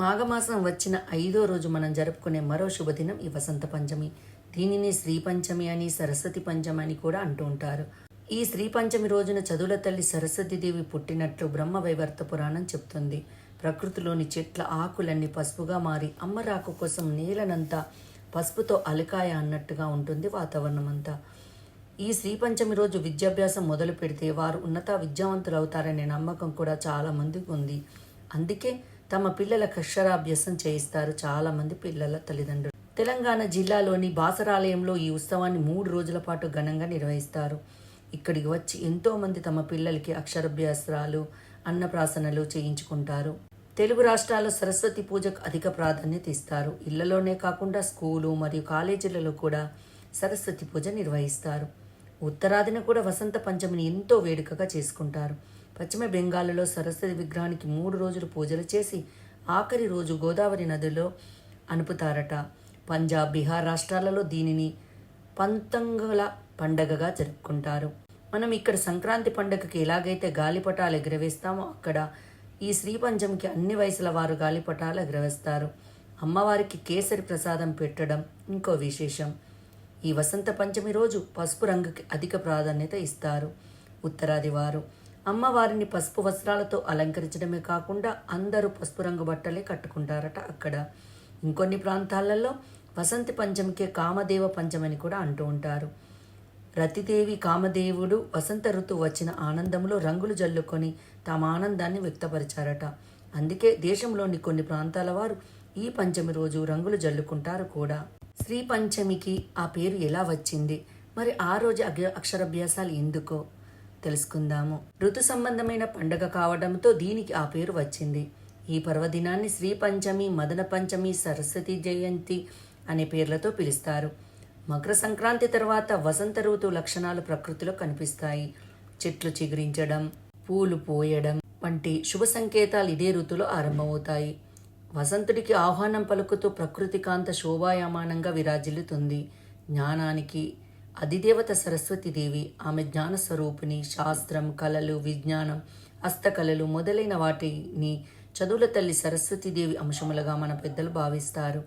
మాఘమాసం వచ్చిన ఐదో రోజు మనం జరుపుకునే మరో శుభదినం ఈ వసంత పంచమి. దీనిని శ్రీ పంచమి అని సరస్వతి పంచమి అని కూడా అంటూ ఉంటారు. ఈ శ్రీ పంచమి రోజున చదువుల తల్లి సరస్వతీదేవి పుట్టినట్లు బ్రహ్మ వైవర్త పురాణం చెప్తుంది. ప్రకృతిలోని చెట్ల ఆకులన్నీ పసుపుగా మారి అమ్మరాకు కోసం నేలనంతా పసుపుతో అలకాయ అన్నట్టుగా ఉంటుంది వాతావరణం అంతా ఈ శ్రీ పంచమి రోజు విద్యాభ్యాసం మొదలు పెడితే వారు ఉన్నత విద్యావంతులు అవుతారనే నమ్మకం కూడా చాలా మందికి ఉంది. అందుకే తమ పిల్లల అక్షరాభ్యాసం చేయిస్తారు చాలామంది పిల్లల తల్లిదండ్రులు. తెలంగాణ జిల్లాలోని బాసరాలయంలో ఈ ఉత్సవాన్ని మూడు రోజుల పాటు ఘనంగా నిర్వహిస్తారు. ఇక్కడికి వచ్చి ఎంతోమంది తమ పిల్లలకి అక్షరాభ్యాసాలు అన్నప్రాసనలు చేయించుకుంటారు. తెలుగు రాష్ట్రాల్లో సరస్వతి పూజకు అధిక ప్రాధాన్యత ఇస్తారు. ఇళ్ళలోనే కాకుండా స్కూలు మరియు కాలేజీలలో కూడా సరస్వతి పూజ నిర్వహిస్తారు. ఉత్తరాదిన కూడా వసంత పంచమిని ఎంతో వేడుకగా చేసుకుంటారు. పశ్చిమ బెంగాల్లో సరస్వతి విగ్రహానికి మూడు రోజులు పూజలు చేసి ఆఖరి రోజు గోదావరి నదిలో అనుపుతారట పంజాబ్ బీహార్ రాష్ట్రాలలో దీనిని పంతంగుల పండగగా జరుపుకుంటారు. మనం ఇక్కడ సంక్రాంతి పండగకి ఎలాగైతే గాలిపటాలు ఎగరవేస్తామో అక్కడ ఈ శ్రీ పంచమికి అన్ని వయసుల వారు గాలిపటాలు ఎగరవేస్తారు. అమ్మవారికి కేసరి ప్రసాదం పెట్టడం ఇంకో విశేషం. ఈ వసంత పంచమి రోజు పసుపు రంగుకి అధిక ప్రాధాన్యత ఇస్తారు. ఉత్తరాది వారు అమ్మవారిని పసుపు వస్త్రాలతో అలంకరించడమే కాకుండా అందరూ పసుపు రంగు బట్టలే కట్టుకుంటారట అక్కడ. ఇంకొన్ని ప్రాంతాలలో వసంతి పంచమికే కామదేవ పంచమని కూడా అంటూ ఉంటారు. రతిదేవి కామదేవుడు వసంత ఋతువు వచ్చిన ఆనందంలో రంగులు జల్లుకొని తమ ఆనందాన్ని వ్యక్తపరిచారట. అందుకే దేశంలోని కొన్ని ప్రాంతాల వారు ఈ పంచమి రోజు రంగులు జల్లుకుంటారు కూడా. శ్రీ పంచమికి ఆ పేరు ఎలా వచ్చింది? మరి ఆ రోజు అక్షరాభ్యాసాలు ఎందుకో? తెలుసుకుందాము. ఋతు సంబంధమైన పండగ కావడంతో దీనికి ఆ పేరు వచ్చింది. ఈ పర్వదినాన్ని శ్రీ పంచమి మదన పంచమి సరస్వతి జయంతి అనే పేర్లతో పిలుస్తారు. మకర సంక్రాంతి తర్వాత వసంత ఋతువు లక్షణాలు ప్రకృతిలో కనిపిస్తాయి. చెట్లు చిగురించడం పూలు పోయడం వంటి శుభ సంకేతాలు ఇదే ఋతులో ఆరంభమవుతాయి. వసంతుడికి ఆహ్వానం పలుకుతూ ప్రకృతి కాంత శోభాయమానంగా విరాజిల్లుతుంది. జ్ఞానానికి అధిదేవత సరస్వతీదేవి ఆమె జ్ఞాన స్వరూపిణి శాస్త్రం కళలు విజ్ఞానం హస్తకళలు మొదలైన వాటిని చదువుల తల్లి సరస్వతీదేవి అంశములుగా మన పెద్దలు భావిస్తారు.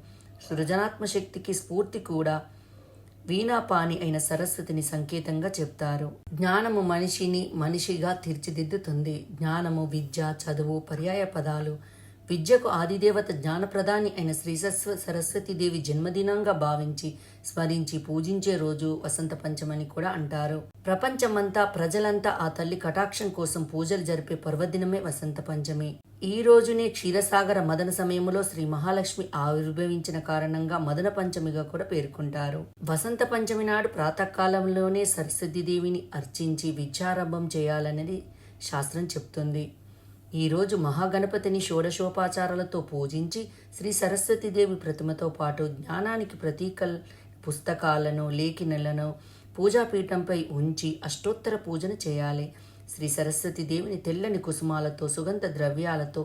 సృజనాత్మ శక్తికి స్ఫూర్తి కూడా వీణాపాని అయిన సరస్వతిని సంకేతంగా చెప్తారు. జ్ఞానము మనిషిని మనిషిగా తీర్చిదిద్దుతుంది. జ్ఞానము విద్య చదువు పర్యాయ పదాలు విద్యకు ఆదిదేవత జ్ఞానప్రదాని అయిన శ్రీ సరస్వతీదేవి జన్మదినంగా భావించి స్మరించి పూజించే రోజు వసంత పంచమని కూడా అంటారు. ప్రపంచమంతా ప్రజలంతా ఆ తల్లి కటాక్షం కోసం పూజలు జరిపే పర్వదినమే వసంత పంచమి. ఈ రోజునే క్షీరసాగర మదన సమయంలో శ్రీ మహాలక్ష్మి ఆవిర్భవించిన కారణంగా మదన పంచమిగా కూడా పేర్కొంటారు. వసంత పంచమి నాడు ప్రాతకాలంలోనే సరస్వతీదేవిని అర్చించి విద్యారంభం చేయాలనేది శాస్త్రం చెప్తుంది. ఈ రోజు మహాగణపతిని షోడశోపాచారాలతో పూజించి శ్రీ సరస్వతీదేవి ప్రతిమతో పాటు జ్ఞానానికి ప్రతీక పుస్తకాలను లేఖినలను పూజాపీఠంపై ఉంచి అష్టోత్తర పూజన చేయాలి. శ్రీ సరస్వతీదేవిని తెల్లని కుసుమాలతో సుగంధ ద్రవ్యాలతో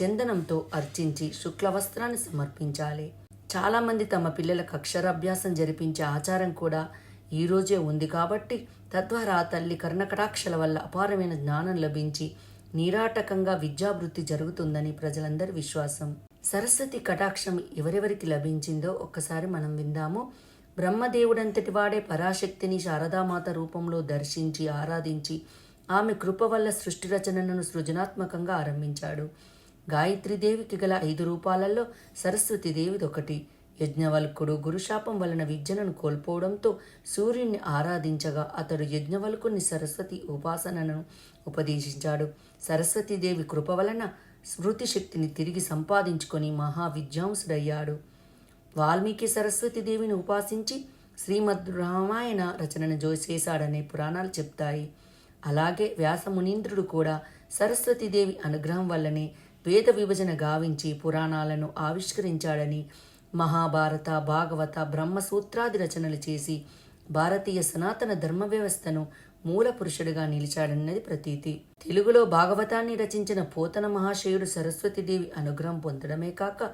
చందనంతో అర్చించి శుక్ల వస్త్రాన్ని సమర్పించాలి. చాలామంది తమ పిల్లలకు అక్షరాభ్యాసం జరిపించే ఆచారం కూడా ఈ రోజే ఉంది కాబట్టి తద్వారా తల్లి కర్ణకటాక్షల వల్ల అపారమైన జ్ఞానం లభించి నీరాటకంగా విద్యావృత్తి జరుగుతుందని ప్రజలందరి విశ్వాసం. సరస్వతి కటాక్షం ఎవరెవరికి లభించిందో ఒక్కసారి మనం విందాము. బ్రహ్మదేవుడంతటి వాడే పరాశక్తిని శారదామాత రూపంలో దర్శించి ఆరాధించి ఆమె కృప వల్ల సృష్టి రచనను సృజనాత్మకంగా ఆరంభించాడు. గాయత్రీదేవికి గల ఐదు రూపాలలో సరస్వతీదేవిది ఒకటి యజ్ఞవల్కుడు గురుశాపం వలన విద్యను కోల్పోవడంతో సూర్యుని ఆరాధించగా అతడు యజ్ఞవల్కుని సరస్వతి ఉపాసనను ఉపదేశించాడు. సరస్వతీదేవి కృప వలన స్మృతి శక్తిని తిరిగి సంపాదించుకొని మహావిద్యాంసుడయ్యాడు వాల్మీకి సరస్వతీదేవిని ఉపాసించి శ్రీమద్ రామాయణ రచనను చేశాడనే పురాణాలు చెప్తాయి. అలాగే వ్యాసమునీంద్రుడు కూడా సరస్వతీదేవి అనుగ్రహం వల్లనే వేద విభజన గావించి పురాణాలను ఆవిష్కరించాడని మహాభారత భాగవత బ్రహ్మసూత్రాది రచనలు చేసి భారతీయ సనాతన ధర్మ వ్యవస్థను మూల పురుషుడిగా నిలిచాడన్నది ప్రతీతి. తెలుగులో భాగవతాన్ని రచించిన పోతన మహాశయుడు సరస్వతీదేవి అనుగ్రహం పొందడమే కాక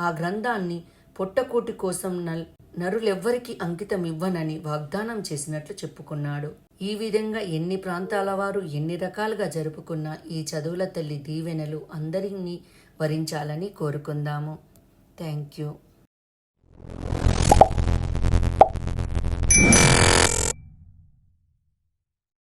ఆ గ్రంథాన్ని పొట్టకూటి కోసం నల్ నరులెవ్వరికీ అంకితం ఇవ్వనని వాగ్దానం చేసినట్లు చెప్పుకున్నాడు. ఈ విధంగా ఎన్ని ప్రాంతాల వారు ఎన్ని రకాలుగా జరుపుకున్న ఈ చదువుల తల్లి దీవెనలు అందరినీ వరించాలని కోరుకుందాము. Thank you.